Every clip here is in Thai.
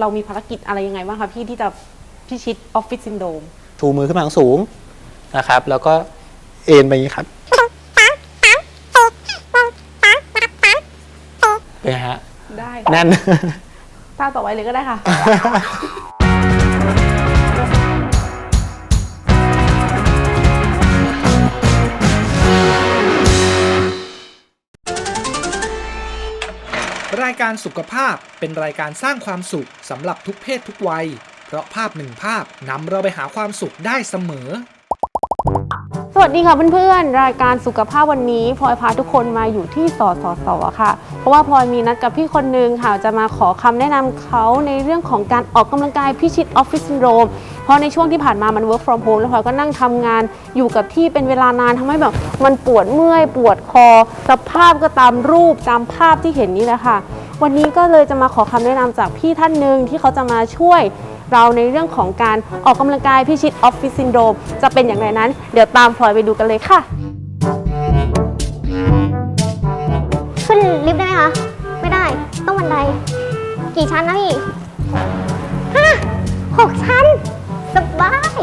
เรามีภารกิจอะไรยังไงบ้างคะพี่ที่จะพิชิตออฟฟิศซินโดมชูมือขึ้นมาสูงนะครับ แล้วก็เอ็นไปอย่างนี้ครับ เป็นไงฮะ ได้แน่น ท่าต่อไปเลยก็ได้ค่ะ การสุขภาพเป็นรายการสร้างความสุขสำหรับทุกเพศทุกวัย เพราะภาพหนึ่งภาพนำเราไปหาความสุขได้เสมอ สวัสดีค่ะเพื่อนๆ รายการสุขภาพวันนี้พลอยพาทุกคนมาอยู่ที่สสสค่ะ เพราะว่าพลอยมีนัดกับพี่คนนึงค่ะจะมาขอคำแนะนำเขาในเรื่องของการออกกำลังกายพิชิตออฟฟิศซินโดรมเพราะในช่วงที่ผ่านมามัน work from home แล้วพลอยก็นั่งทำงานอยู่กับที่เป็นเวลานานทำให้แบบมันปวดเมื่อยปวดคอ สภาพก็ตามรูปตามภาพที่เห็นนี่แหละค่ะ วันนี้ก็เลยจะมาขอคำแนะนำจากพี่ท่านหนึ่งที่เขาจะมาช่วย เราในเรื่องของการออกกำลังกายพิชิตออฟฟิศซินโดรมจะเป็นอย่างไรนั้น เดี๋ยวตามพลอยไปดูกันเลยค่ะ ขึ้นลิฟต์ได้ไหมคะ ไม่ได้ ต้องบันได กี่ชั้นนะพี่ห้าหกชั้น สบาย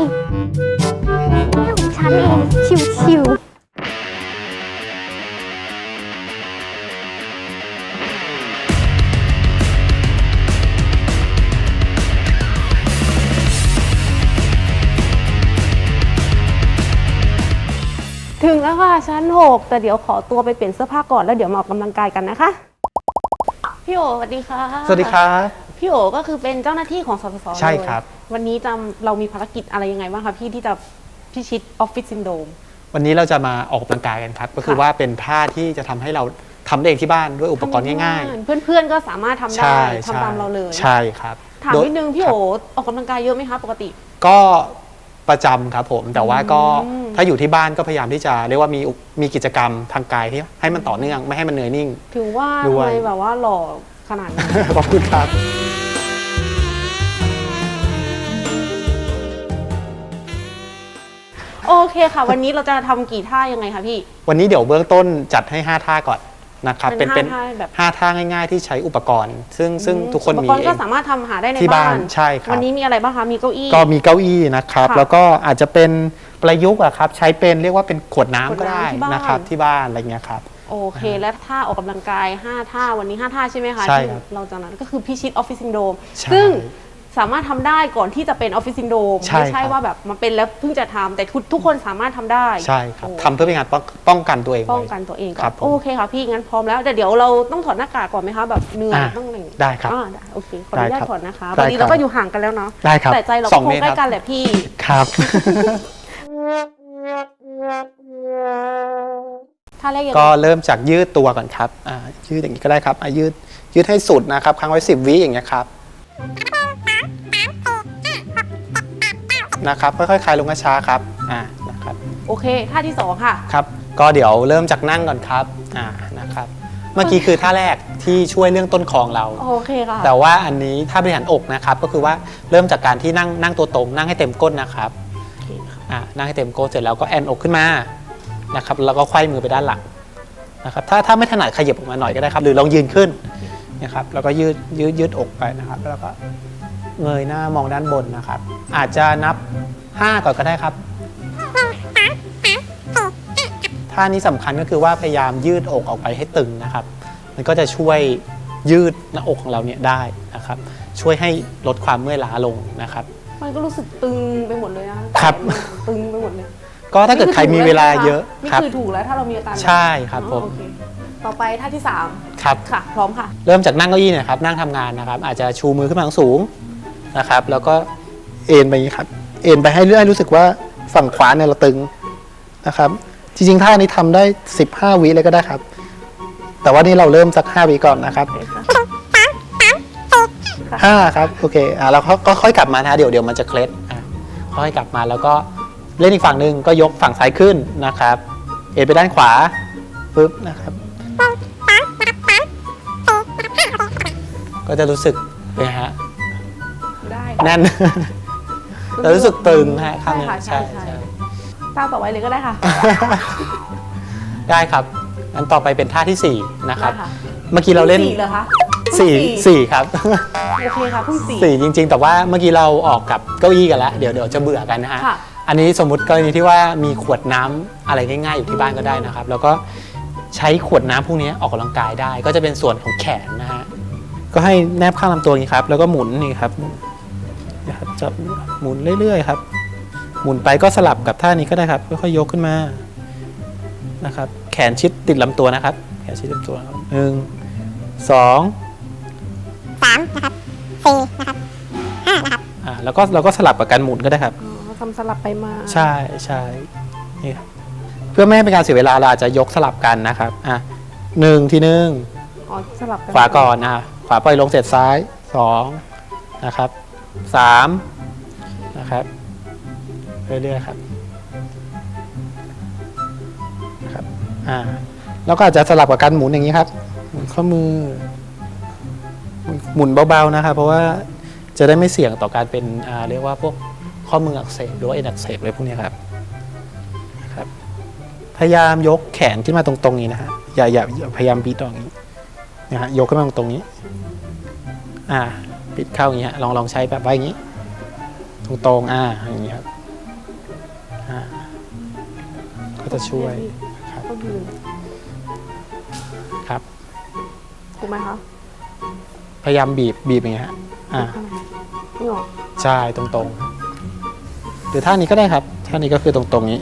แค่หกชั้นเอง ชิวๆ ค่ะชั้น 6 แต่เดี๋ยวขอตัวไปเปลี่ยนเสื้อผ้าก่อนแล้วเดี๋ยวมาออกกำลังกายกันนะคะ พี่โอสวัสดีค่ะสวัสดีครับ พี่โอก็คือเป็นเจ้าหน้าที่ของสสสใช่ครับ เลยวันนี้จะเรามีภารกิจอะไรยังไงบ้างคะพี่ที่จะพิชิตออฟฟิศซินโดรมวันนี้เราจะมาออกกำลังกายกันครับ ก็คือค่ะว่าเป็นท่าที่จะทำให้เราทำได้เองที่บ้านด้วยอุปกรณ์ง่าย ๆ เพื่อนๆก็สามารถทำๆ ได้ใช่ทำตามเราเลย ใช่ครับถามโดยนิดนึงพี่คโอรับออกกำลังกายเยอะไหมคะปกติ ก็ ประจำครับผม แต่ว่าก็อืมถ้าอยู่ที่บ้านก็พยายามที่จะเรียกว่ามีอุมีกิจกรรมทางกายที่ให้มันต่อเนื่องไม่ให้มันเหนื่อยนิ่ง ถึงว่าด้ทำวย ไมแบบว่าหล่อขนาดนี้ ขอบคุณครับ โอเคค่ะ วันนี้เราจะทำกี่ท่ายังไงคะพี่ วันนี้เดี๋ยวเบื้องต้นจัดให้ 5 ท่าก่อน นะครับเป็นเป็นห้าท่าแบบห้าท่าง่าย ๆ ที่ใช้อุปกรณ์ ซึ่งซึ่งทุกคนอุปมีกรณ์เอก็งสามารถทำหาได้ในที่บ้าบ้านนใช่ครับวันนี้มีอะไรบ้างคะมีเก้าอี้ก็มีเก้าอี้นะครับค่ะแล้วก็อาจจะเป็นประยุกต์อะครับใช้เป็นเรียกว่าเป็นขวดน้ำก็ได้ขวดน้ำที่บ้านนะครับที่บ้านอะไรเงี้ยครับโอเค และท่าออกกำลังกาย 5 ท่าวันนี้ 5 ท่าใช่ไหมคะใช่ที่ครับเราจะนั้นก็คือพิชิตออฟฟิศซินโดรมใช่ซึ่ง สามารถทำได้ก่อนที่จะเป็นออฟฟิศซินโดรมใช่ไม่ใช่ครับ ว่าแบบมาเป็นแล้วเพิ่งจะทำแต่ทุกทุกคนสามารถทำได้ใช่ครับโอ้ทำเพื่อเป็นการป้องป้องกันตัวเองไว้ ป้องกันตัวเองก่อนครับผมโอเคค่ะพี่งั้นพร้อมแล้วแต่เดี๋ยวเราต้องถอดหน้ากากก่อนไหมคะแบบเหนื่อยอ่าต้องอะไรอย่างงี้ได้ครับอ่าได้โอเคขออนุญาตได้ครับถอดนะคะได้วันนี้ครับเราก็อยู่ห่างกันแล้วเนาะได้ครับแต่ใจเราสก็องคเมงตรใกล้ครับ กันแหละพี่ ครับท่าแรกยังไง ก็เริ่มจากยืดตัวก่อนครับอ่ายืดอย่างนี้ก็ได้ครับอ่ายืดยืดให้สุดนะครับค้างไว้ 10วิอย่างเงี้ยครับ นะครับค่อยๆคลายลงช้าๆครับอ่านะครับโอเคท่าที่สองค่ะ ครับ ก็เดี๋ยวเริ่มจากนั่งก่อนครับอ่านะครับ เมื่อกี้คือท่าแรกที่ช่วยเรื่องต้นคอเรา โอเคค่ะแต่ว่าอันนี้ถ้าบริหารอกนะครับ ก็คือว่าเริ่มจากการที่นั่งนั่งตัวตรง นั่งให้เต็มก้นนะครับโอเคค่ะอ่านั่งให้เต็มก้นเสร็จแล้วก็แอนอกขึ้นมานะครับแล้วก็ไขว้มือไปด้านหลังนะครับถ้าถ้าไม่ถนัดขยับออกมาหน่อยก็ได้ครับ หรือลองยืนขึ้นนะครับแล้วก็ยืดยืดยืดอกไปนะครับ แล้วก็ เงยหน้ามองด้านบนนะครับ อาจจะนับ 5 ก่อนก็ได้ครับ ท่านี้สำคัญก็คือว่าพยายามยืดอกออกไปให้ตึงนะครับ มันก็จะช่วยยืดหน้าอกของเราเนี่ยได้นะครับ ช่วยให้ลดความเมื่อยล้าลงนะครับ มันก็รู้สึกตึงไปหมดเลยนะครับ ตึงไปหมดเลยก็ถ้าเกิดใครมีเวลาเยอะนี่ครับ คือถูกแล้วถ้าเรามีอาการแบบใช่ครับผมอ๋อโอเต่อไปท่าที่สามครับ ค่ะ พร้อมค่ะ เริ่มจากนั่งเก้าอี้เนี่ยครับนั่งทำงานนะครับ อาจจะชูมือขึ้นมาสูง นะครับ แล้วก็เอ็นไปอย่างนี้ครับ เอ็นไปให้เรื่อยรู้สึกว่าฝั่งขวาเนี่ยเราตึงนะครับ จริงๆท่านี้ทำได้ 15 วิเลยก็ได้ครับ แต่ว่านี่เราเริ่มสัก 5 วิก่อนนะครับ5ครับโอเคอ่าเราก็ค่อยกลับมานะเดี๋ยวเดี๋ยวมันจะเคล็ดอะค่อยกลับมาแล้วก็เล่นอีกฝั่งหนึ่งก็ยกฝั่งซ้ายขึ้นนะครับ เอ็นไปด้านขวาปึ๊บนะครับ ก็จะรู้สึกเป็นฮะ แน่น เรารู้สึกตึงฮะข้างใช่นี้ค่ะใช่ใช่ท่าต่อไปเลยก็ได้ค่ะ ได้ครับงั้นต่อไปเป็นท่าที่4นะครับ ได้ค่ะ เมื่อกี้เราเล่นสี่เหรอคะสี่สี่ครับ โอเคค่ะเพิ่งสี่ สี่จริง ๆ แต่ว่าเมื่อกี้เราออกกับเก้าอี้กันแล้ว เดี๋ยวเดี๋ยวจะเบื่อกันนะฮะ ค่ะ อันนี้สมมุติกรณีที่ว่ามีขวดน้ำอะไรง่ายๆอยู่ที่บ้านก็ได้นะครับ แล้วก็ใช้ขวดน้ำพวกนี้ออกกำลังกายได้ ก็จะเป็นส่วนของแขนนะฮะ ก็ให้แนบข้างลำตัวอย่างนี้ครับ แล้วก็หมุนนี่ครับ นะครับจับหมุนเรื่อยๆครับ หมุนไปก็สลับกับท่านี้ก็ได้ครับ ค่อยๆยกขึ้นมานะครับ แขนชิดติดลำตัวนะครับ แขนชิดติดลำตัวครับหนึ่งสองสามนะครับสี่นะครับห้านะครับอ่าแล้วก็เราก็สลับกับการหมุนก็ได้ครับอ๋อทำสลับไปมาใช่ใช่นี่ครับเพื่อไม่ให้เป็นการเสียเวลาเราอาจจะยกสลับกันนะครับอะหนึ่งทีหนึ่งอ๋อสลับกันขวาก่อนนะขวาปล่อยลงเสร็จซ้ายสองนะครับ สามนะครับเรื่อยๆครับนะครับอ่าแล้วก็อาจจะสลับกับการหมุนอย่างนี้ครับหมุนข้อมือ หมุนเบาๆนะครับ เพราะว่าจะได้ไม่เสี่ยงต่อการเป็นเรียกว่าพวกข้อมืออักเสบหรือว่าเอ็นอักเสบอะไรพวกนี้ครับนะครับ พยายามยกแขนขึ้นมาตรงๆนี้นะฮะอย่าอย่าพยายามบิดอออย่างนี้นะฮะยกขึ้นมาตรงนี้ อ่า ปิดเข้าอย่างนี้ฮะลองลองใช้แบบว่าอย่างนี้ ตรงๆอ่าอย่างนี้ครับอ่าก็จะช่วยครับก็คือครับถูกไหมคะพยายามบีบบีบอย่างเงี้ยฮะอ่านี่หรอใช่ตรงๆหรือท่านี้ก็ได้ครับท่านี้ก็คือตรงๆนี้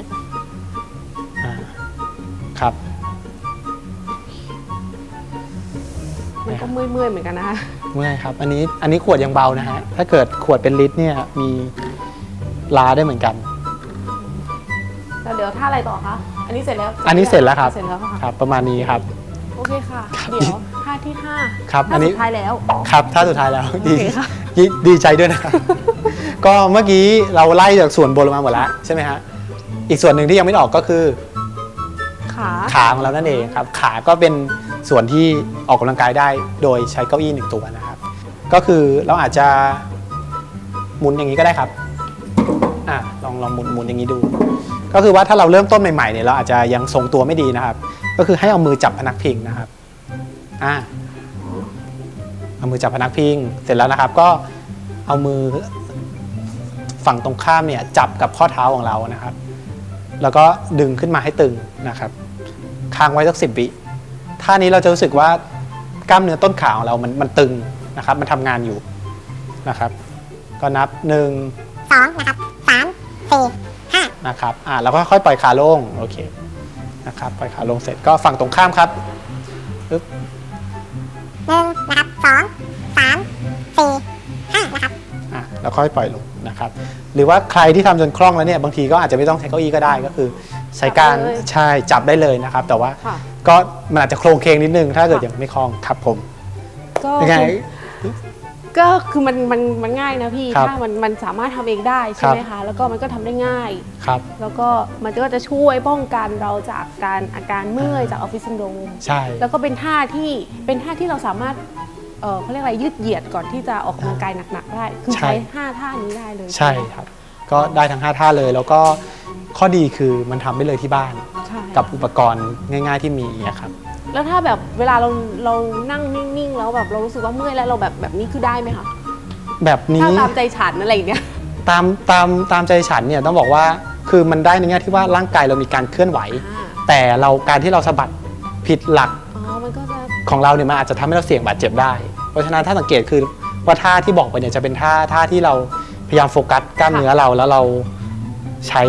อ่าครับมันก็เมื่อยๆเหมือนกันนะคะ เมื่อยครับ อันนี้อันนี้ขวดยังเบานะฮะ ถ้าเกิดขวดเป็นลิตรเนี่ยมีลาได้เหมือนกัน แล้วเดี๋ยวท่าอะไรต่อคะ อันนี้เสร็จแล้วอันนี้เสร็จแล้วครับเสร็จแล้วค่ะ ครับ ประมาณนี้ครับ โอเคค่ะ เดี๋ยวท่าที่ห้าครับท่าอันนี้ สุดท้ายแล้ว ครับท่าสุดท้ายแล้วดีโอเคค่ะ ดีดีใจด้วยนะครับ ก็เมื่อกี้เราไล่จากส่วนบนลงมาหมดแล้วใช่ไหมฮะอีกส่วนหนึ่งที่ยังไม่ออกก็คือ ขา ขาของเรานั่นเองครับ ขาก็เป็น ส่วนที่ออกกำลังกายได้โดยใช้เก้าอี้หนึ่งตัวนะครับ ก็คือเราอาจจะหมุนอย่างนี้ก็ได้ครับอะลองลองหมุนหมุนอย่างนี้ดู ก็คือว่าถ้าเราเริ่มต้นใหม่ๆเนี่ยเราอาจจะยังทรงตัวไม่ดีนะครับ ก็คือให้เอามือจับพนักพิงนะครับอะเอามือจับพนักพิงเสร็จแล้วนะครับ ก็เอามือฝั่งตรงข้ามเนี่ยจับกับข้อเท้าของเรานะครับ แล้วก็ดึงขึ้นมาให้ตึงนะครับ ค้างไว้สักสิบวิ ท่านี้เราจะรู้สึกว่ากล้ามเนื้อต้นขาของเรามันมันตึงนะครับ มันทำงานอยู่นะครับ ก็นับหนึ่งสองนะครับสามสี่ห้านะครับ อ่าแล้วก็ค่อยปล่อยขาลง โอเค นะครับ ปล่อยขาลงเสร็จก็ฝั่งตรงข้ามครับปึ๊บหนึ่งนะครับสองสามสี่ห้านะครับอะแล้วค่อยปล่อยลงนะครับ หรือว่าใครที่ทำจนคล่องแล้วเนี่ย บางทีก็อาจจะไม่ต้องใช้เก้าอี้ก็ได้ ก็คือ ใช้การจับเลยใช่จับได้เลยนะครับ แต่ว่าค่ะ ก็มันอาจจะโครงเคงนิดนึง ถ้าเกิดยังไม่คล่องครับผมก็ยังไงคือก็คือมันมันมันง่ายนะพี่ครับ ถ้ามันมันสามารถทำเองได้ใช่ไหมคะแล้วก็มันก็ทำได้ง่าย ครับ แล้วก็มันก็จะช่วยป้องกันเราจากการอาการเมื่อยจากออฟฟิศซินโดรม ใช่ แล้วก็เป็นท่าที่เป็นท่าที่เราสามารถเออเขาเรียกอะไรยืดเหยียดก่อนที่จะออกกำลังกายหนักๆได้ คือใช่ ใช้ห้าท่านี้ได้เลยใช่ครับ ก็ได้ทั้ง 5 ท่าเลย แล้วก็ข้อดีคือมันทำได้เลยที่บ้าน ใช่กับอุปกรณ์ง่าย ๆที่มีอย่างเงี้ยครับ แล้วถ้าแบบเวลาเราเรานั่งนิ่งๆ แล้วแบบเรารู้สึกว่าเมื่อยแล้วเราแบบแบบนี้คือได้ไหมคะแบบถ้านี้ ตามใจฉันอะไรอย่างเงี้ย ตามตามตามใจฉันเนี่ยต้องบอกว่าคือมันได้ในแง่ที่ว่าร่างกายเรามีการเคลื่อนไหว อ่า แต่เราการที่เราสะบัดผิดหลักอ๋อมันก็จะของเราเนี่ยมันอาจจะทำให้เราเสี่ยงบาดเจ็บได้ เพราะฉะนั้นถ้าสังเกตคือว่าท่าที่บอกไปเนี่ยจะเป็นท่าท่าที่เรา พยายามโฟกัสกล้ามเนื้อเราแล้วเราใช้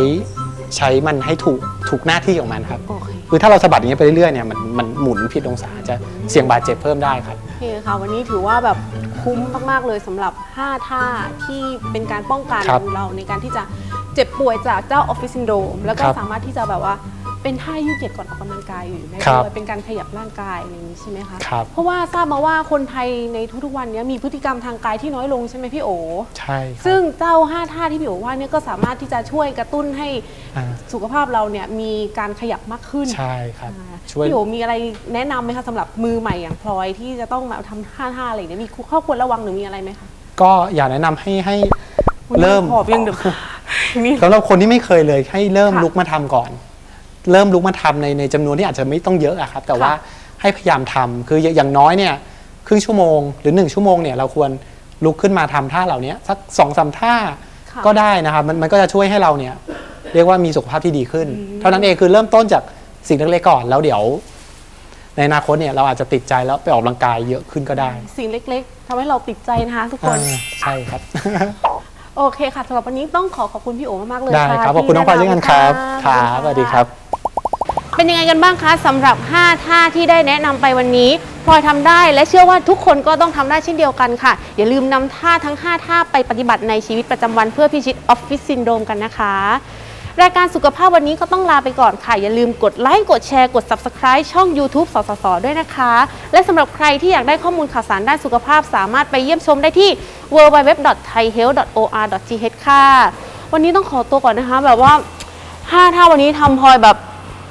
ใช้มันให้ถูกถูกหน้าที่ของมันครับ โอเค คือถ้าเราสะบัดอย่างเงี้ยไปเรื่อยๆเนี่ยมันมันหมุนผิดองศาจะเสี่ยงบาดเจ็บเพิ่มได้ครับ โอเคค่ะ วันนี้ถือว่าแบบคุ้มมาก ๆ เลยสำหรับ 5 ท่าที่เป็นการป้องกันครับของเราในการที่จะเจ็บป่วยจากเจ้าออฟฟิศซินโดรมแล้วก็ครับสามารถที่จะแบบว่า เป็นท่ายืดเหยียดก่อนออกกำลังกายอยู่ได้ครับด้วยเป็นการขยับร่างกายอะไรอย่างนี้ใช่ไหมคะครับ เพราะว่าทราบมาว่าคนไทยในทุกๆวันนี้มีพฤติกรรมทางกายที่น้อยลงใช่ไหมพี่โอ ใช่ครับซึ่งเจ้า5ท่าที่พี่โอว่าเนี่ยก็สามารถที่จะช่วยกระตุ้นให้อ่าสุขภาพเราเนี่ยมีการขยับมากขึ้นใช่ครับ อ่าช่วย พี่โอมีอะไรแนะนำไหมคะสำหรับมือใหม่อย่างพลอยที่จะต้องมาทำท่าท่าอะไรเนี่ยมีข้อควรระวังหรือมีอะไรไหมคะก็อยากแนะนำให้ให้วันนี้เริ่ม ขอบยังเดึกนี่ สำหรับคนที่ไม่เคยเลยให้เริ่มค่ะ ลุกมาทำก่อน เริ่มลุกมาทำในในจำนวนที่อาจจะไม่ต้องเยอะอะครับ แต่ว่าให้พยายามทำคืออย่างน้อยเนี่ยครึ่งชั่วโมงหรือ 1 ชั่วโมงเนี่ยเราควรลุกขึ้นมาทำท่าเหล่านี้สักสองสามท่าค่ะก็ได้นะครับมันมันก็จะช่วยให้เราเนี่ยเรียกว่ามีสุขภาพที่ดีขึ้น เท่านั้นเองคือเริ่มต้นจากสิ่งเล็กๆก่อนแล้วเดี๋ยว ในอนาคตเนี่ยเราอาจจะติดใจแล้วไปออกกำลังกายเยอะขึ้นก็ได้สิ่งเล็กๆทำให้เราติดใจนะคะทุกคน อ่าใช่ครับ โอเคค่ะสำหรับวันนี้ต้องขอขอบคุณพี่โอมากๆเลยได้ค่ะครับขอบคุณน้องพลอยเช่นกันครับครับสวัสดีครับ เป็นยังไงกันบ้างคะสำหรับ 5 ท่าที่ได้แนะนำไปวันนี้พลอยทำได้และเชื่อว่าทุกคนก็ต้องทำได้เช่นเดียวกันค่ะ อย่าลืมนำท่าทั้ง 5 ท่าไปปฏิบัติในชีวิตประจำวันเพื่อพิชิตออฟฟิศซินโดรมกันนะคะ รายการสุขภาพวันนี้ก็ต้องลาไปก่อนค่ะ อย่าลืมกดไลค์กดแชร์กด Subscribe ช่อง YouTube สสสด้วยนะคะ และสำหรับใครที่อยากได้ข้อมูลข่าวสารด้านสุขภาพสามารถไปเยี่ยมชมได้ที่ www.thaihealth.or.th ค่ะ วันนี้ต้องขอตัวก่อนนะคะ แบบว่าห้าท่าวันนี้ทำพลอยแบบ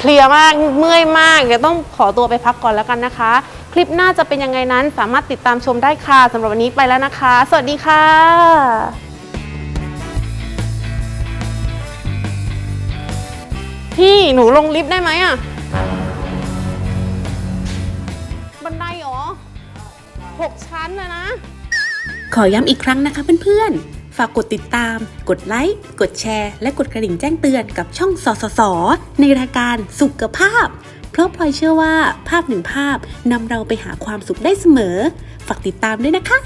ลียมากเมื่อยมากเดี๋ยวต้องขอตัวไปพักก่อนแล้วกันนะคะ คลิปหน้าจะเป็นยังไงนั้นสามารถติดตามชมได้ค่ะสำหรับวันนี้ไปแล้วนะคะ สวัสดีค่ะพี่หนูลงลิฟต์ได้ไหมอะบันไดหรอหกชั้นนะนะ ขอย้ำอีกครั้งนะคะเพื่อนๆ ฝากกดติดตาม กดไลค์ กดแชร์ และกดกระดิ่งแจ้งเตือนกับช่องสสส ในรายการสุขภาพ เพราะพลอยเชื่อว่าภาพหนึ่งภาพนำเราไปหาความสุขได้เสมอ ฝากติดตามด้วยนะคะ